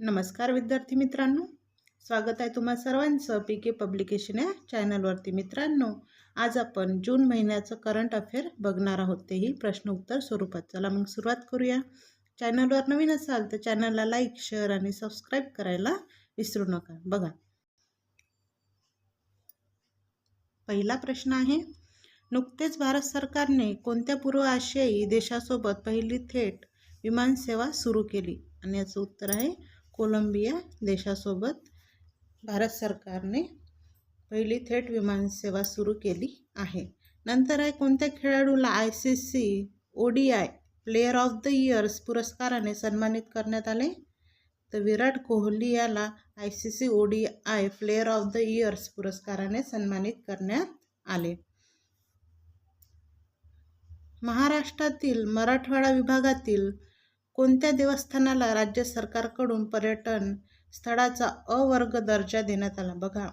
नमस्कार विद्यार्थी मित्रांनो. स्वागत आहे तुम्हा सर्वांचं पी के पब्लिकेशन या चॅनलवरती मित्रांनो. आज आपण जून महिन्याचं करंट अफेअर बघणार आहोत तेही प्रश्न उत्तर स्वरूपात. चला मग सुरुवात करूया. चॅनलवर नवीन असाल तर चॅनलला लाईक शेअर आणि सबस्क्राईब करायला विसरू नका. बघा. पहिला प्रश्न आहे नुकतेच भारत सरकारने कोणत्या पूर्व आशियाई देशासोबत पहिली थेट विमानसेवा सुरू केली? आणि याचं उत्तर आहे कोलंबिया देशासोबत भारत सरकारने पहिली थेट विमानसेवा सुरू केली आहे. नंतर आहे कोणत्या खेळाडूला I C C O D I player of the years पुरस्काराने सन्मानित करण्यात आले? तर विराट कोहली याला I C C O D I player of the years पुरस्काराने सन्मानित करण्यात आले. महाराष्ट्रातील मराठवाडा विभागातील कोणत्या देवस्थानाला राज्य सरकारकडून पर्यटन स्थळाचा अवर्ग दर्जा देण्यात आला? बघा.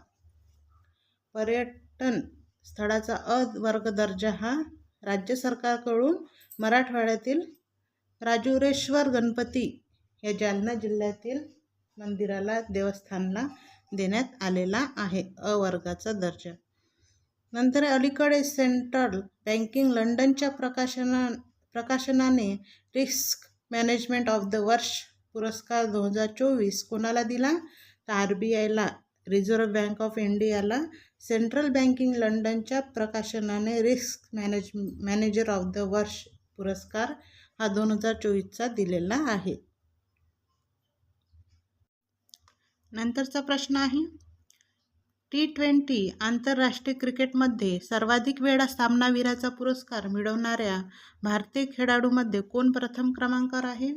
पर्यटन स्थळाचा अ वर्ग दर्जा हा राज्य सरकारकडून मराठवाड्यातील राजुरेश्वर गणपती या जालना जिल्ह्यातील मंदिराला देवस्थानला देण्यात आलेला आहे. अ वर्गाचा दर्जा. नंतर अलीकडे सेंट्रल बँकिंग लंडनच्या प्रकाशना प्रकाशनाने रिस्क मॅनेजमेंट ऑफ द वर्ष पुरस्कार दोन हजार चोवीस कोणाला दिला? तर आर बी आयला रिझर्व्ह बँक ऑफ इंडियाला सेंट्रल बँकिंग लंडनच्या प्रकाशनाने risk manage manager of the वर्ष पुरस्कार हा दोन हजार चोवीसचा दिलेला आहे. नंतरचा प्रश्न आहे टी ट्वेंटी आंतरराष्ट्रीय क्रिकेटमध्ये सर्वाधिक वेळा सामनावीराचा पुरस्कार मिळवणाऱ्या भारतीय खेळाडूमध्ये कोण प्रथम क्रमांकावर आहे?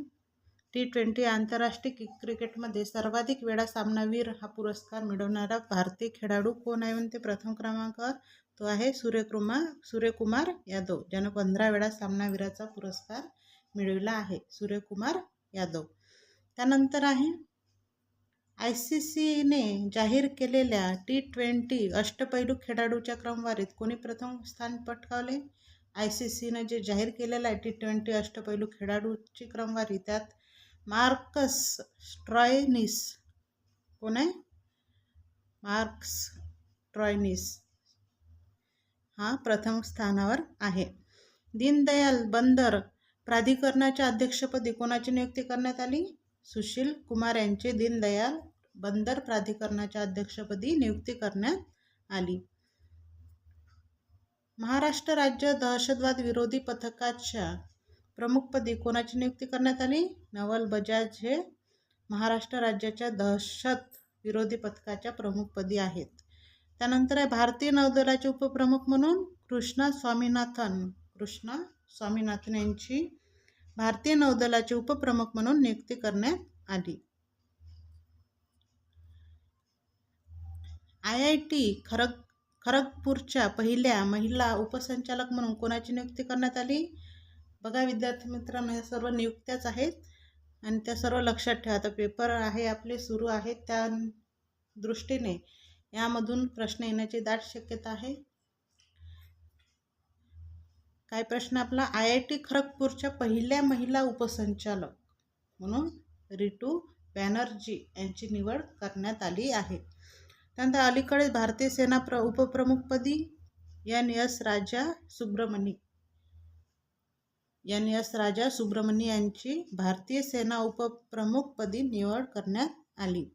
टी ट्वेंटी आंतरराष्ट्रीय क्रिकेटमध्ये सर्वाधिक वेळा सामनावीर हा पुरस्कार मिळवणारा भारतीय खेळाडू कोण आहे? म्हणते प्रथम क्रमांकावर तो आहे सूर्यकुमार सूर्यकुमार यादव. ज्यानं पंधरा वेळा सामनावीराचा पुरस्कार मिळविला आहे सूर्यकुमार यादव. त्यानंतर आहे आय सी सीने जाहीर केलेल्या टी ट्वेंटी अष्टपैलू खेळाडूच्या क्रमवारीत कोणी प्रथम स्थान पटकावले? आय सी सीनं जे जाहीर केलेलं आहे टी ट्वेंटी अष्टपैलू खेळाडूची क्रमवारी त्यात मार्कस ट्रॉयनिस कोण आहे? मार्क्स ट्रॉयनिस हा प्रथम स्थानावर आहे. दीनदयाल बंदर प्राधिकरणाच्या अध्यक्षपदी कोणाची नियुक्ती करण्यात आली? सुशील कुमार यांचे दीनदयाल बंदर प्राधिकरणाच्या अध्यक्षपदी नियुक्ती करण्यात आली. महाराष्ट्र राज्य दहशतवाद विरोधी पथकाच्या प्रमुखपदी कोणाची नियुक्ती करण्यात आली? नवल बजाज हे महाराष्ट्र राज्याच्या दहशत विरोधी पथकाच्या प्रमुखपदी आहेत. त्यानंतर आहे भारतीय नौदलाचे उपप्रमुख म्हणून कृष्णा स्वामीनाथन कृष्णा स्वामीनाथन यांची भारतीय नौदलाचे उपप्रमुख म्हणून नियुक्ती करण्यात आली. आय आय टी खरग खरगपूरच्या पहिल्या महिला उपसंचालक म्हणून कोणाची नियुक्ती करण्यात आली? बघा विद्यार्थी मित्रांनो या सर्व नियुक्त्याच आहेत आणि त्या सर्व लक्षात ठेवा. आता पेपर आहे आपले सुरू आहेत त्या दृष्टीने. यामधून प्रश्न येण्याची दाट शक्यता आहे. काय प्रश्न आपला आय आय टी खरगपूरच्या पहिल्या महिला उपसंचालक म्हणून रिटू बॅनर्जी यांची निवड करण्यात आली आहे. त्यानंतर अलीकडे भारतीय सेना प्र उपप्रमुखपदी N S Raja Subramani N S Raja Subramani यांची भारतीय सेना उपप्रमुखपदी निवड करण्यात आली.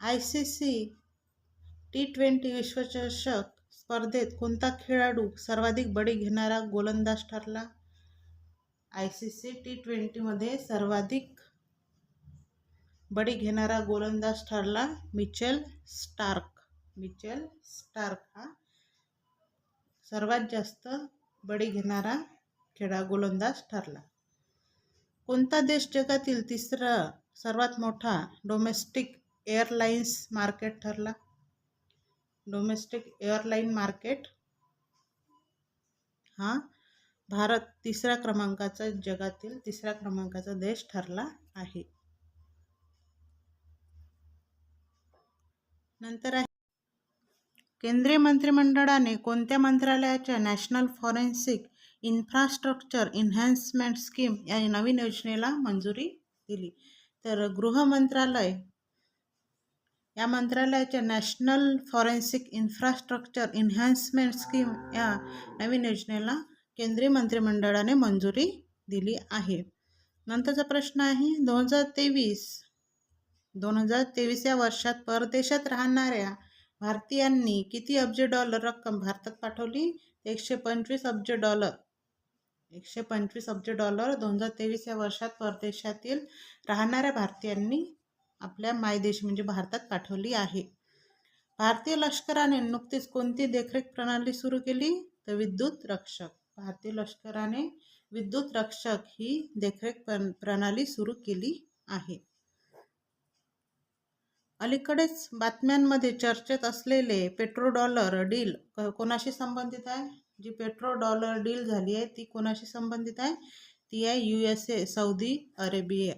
I C C T twenty विश्वचषक स्पर्धेत कोणता खेळाडू सर्वाधिक बळी घेणारा गोलंदाज ठरला? आय सी सी टी ट्वेंटीमध्ये सर्वाधिक बळी घेणारा गोलंदाज ठरला मिचेल स्टार्क. मिचेल स्टार्क हा सर्वात जास्त बळी घेणारा खेळा गोलंदाज ठरला. कोणता देश जगातील तिसरा सर्वात मोठा डोमेस्टिक एअरलाइन्स मार्केट ठरला? डोमेस्टिक एअरलाईन मार्केट हा भारत तिसऱ्या क्रमांकाचा जगातील तिसऱ्या क्रमांकाचा देश ठरला आहे. नंतर आहे. केंद्रीय मंत्रिमंडळाने कोणत्या मंत्रालयाच्या national forensic infrastructure enhancement scheme या नवीन योजनेला मंजुरी दिली? तर गृह मंत्रालय या मंत्रालयाच्या national forensic infrastructure enhancement scheme या नवीन योजनेला केंद्रीय मंत्रिमंडळाने मंजुरी दिली आहे. नंतरचा प्रश्न आहे दोन हजार तेवीस दोन हजार तेवीस या वर्षात परदेशात राहणाऱ्या भारतीयांनी किती अब्ज डॉलर रक्कम भारतात पाठवली? एकशे पंचवीस अब्ज डॉलर. एकशे पंचवीस अब्ज डॉलर दोन हजार तेवीस या वर्षात परदेशातील राहणाऱ्या भारतीयांनी आपल्या मायदेश म्हणजे भारतात पाठवली आहे. भारतीय लष्कराने नुकतीच कोणती देखरेख प्रणाली सुरू केली? तर विद्युत रक्षक. भारतीय लष्कराने विद्युत रक्षक ही देखरेख प्रणाली सुरू केली आहे. अलीकडेच बातम्यांमध्ये चर्चेत असलेले पेट्रोडॉलर डील कोणाशी संबंधित आहे? जी पेट्रो डॉलर डील झाली आहे ती कोणाशी संबंधित आहे? ती आहे U S A Saudi Arabia.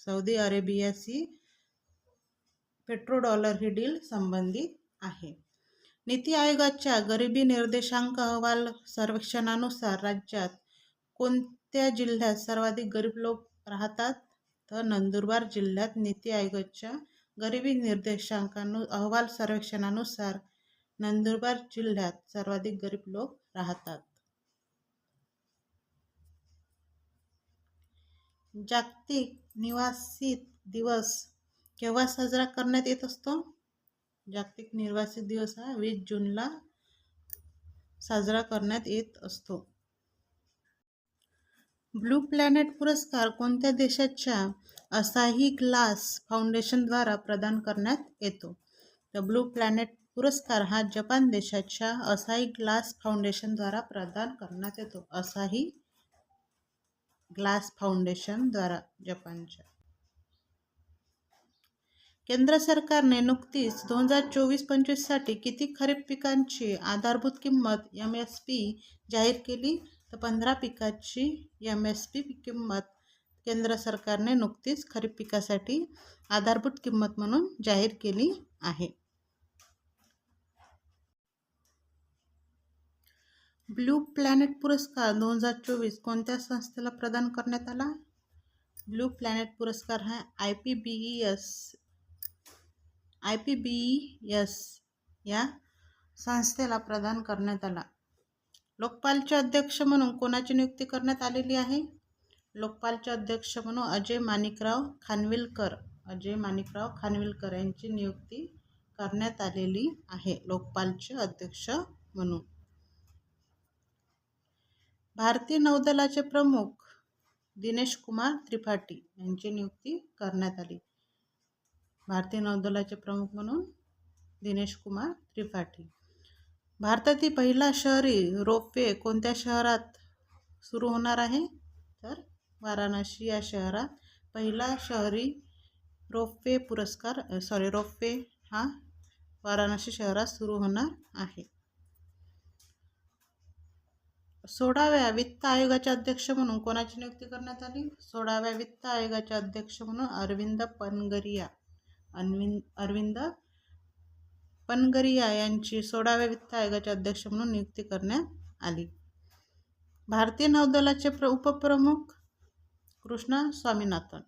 Saudi अरेबियाशी petro dollar ही डील संबंधित आहे. नीती आयोगाच्या गरिबी निर्देशांक अहवाल सर्वेक्षणानुसार राज्यात कोणत्या जिल्ह्यात सर्वाधिक गरीब लोक राहतात? तर नंदुरबार जिल्ह्यात नीती आयोगाच्या गरिबी निर्देशांकानु अहवाल सर्वेक्षणानुसार नंदुरबार जिल्ह्यात सर्वाधिक गरीब लोक राहतात. जागतिक निवासी दिवस केव्हा साजरा करण्यात येत असतो? जागतिक निर्वासित दिवस हा वीस जूनला साजरा करण्यात येत असतो. ब्लू प्लॅनेट पुरस्कार कोणत्या देशाच्या असाही ग्लास फाउंडेशनद्वारा प्रदान करण्यात येतो? तर ब्लू प्लॅनेट पुरस्कार हा जपान देशाच्या असाही ग्लास फाउंडेशनद्वारा प्रदान करण्यात येतो. असाही ग्लास फाउंडेशनद्वारा जपानच्या. केंद्र सरकारने नुकतीच दोन हजार चोवीस पंचवीससाठी किती खरीप पिकांची आधारभूत किंमत एम एस पी जाहीर केली? तर पंधरा पिकाची एम एस पी किंमत केंद्र सरकारने नुकतीच खरीप पिकासाठी आधारभूत किंमत म्हणून जाहीर केली आहे. ब्लू प्लॅनेट पुरस्कार दोन हजार चोवीस कोणत्या संस्थेला प्रदान करण्यात आला? ब्लू प्लॅनेट पुरस्कार हा I P B E S I P B S या संस्थेला प्रदान करण्यात आला. लोकपालचे अध्यक्ष म्हणून कोणाची नियुक्ती करण्यात आलेली आहे? लोकपालचे अध्यक्ष म्हणून अजय माणिकराव खानविलकर. अजय माणिकराव खानविलकर यांची नियुक्ती करण्यात आलेली आहे लोकपालचे अध्यक्ष म्हणून. भारतीय नौदलाचे प्रमुख दिनेश कुमार त्रिपाठी यांची नियुक्ती करण्यात आली. भारतीय नौदलाचे प्रमुख म्हणून दिनेश कुमार त्रिपाठी. भारतातील पहिला शहरी रोपवे कोणत्या शहरात सुरू होणार आहे? तर वाराणसी या शहरात पहिला शहरी रोपवे पुरस्कार सॉरी रोपवे हा वाराणसी शहरात सुरू होणार आहे. सोळाव्या वित्त आयोगाचे अध्यक्ष म्हणून कोणाची नियुक्ती करण्यात आली? सोळाव्या वित्त आयोगाचे अध्यक्ष म्हणून अरविंद पनगरिया. अनविंद अरविंद पनगरिया यांची सोळाव्या वित्त आयोगाचे अध्यक्ष म्हणून नियुक्ती करण्यात आली. भारतीय नौदलाचे प्र उपप्रमुख कृष्णा स्वामीनाथन.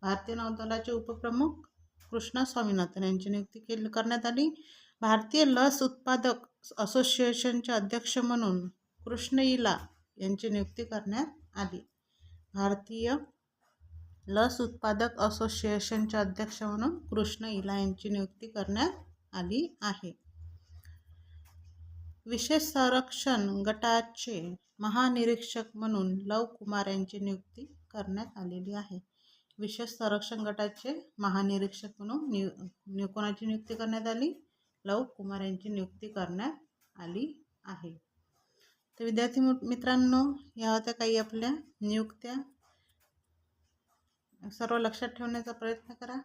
भारतीय नौदलाचे उपप्रमुख कृष्णा स्वामीनाथन यांची नियुक्ती केली करण्यात आली. भारतीय लस उत्पादक असोसिएशनचे अध्यक्ष म्हणून कृष्ण इला यांची नियुक्ती करण्यात आली. भारतीय लस उत्पादक असोसिएशनचे अध्यक्ष म्हणून कृष्ण इला यांची नियुक्ती करण्यात आली आहे. विशेष संरक्षण गटाचे महानिरीक्षक म्हणून लव कुमार यांची नियुक्ती करण्यात आलेली आहे. विशेष संरक्षण गटाचे महानिरीक्षक म्हणून नियु कोणाची नियुक्ती करण्यात आली? लव कुमार यांची नियुक्ती करण्यात आली आहे. तर विद्यार्थी मित्रांनो या होत्या काही आपल्या नियुक्त्या. सर्व लक्षात ठेवण्याचा प्रयत्न करा.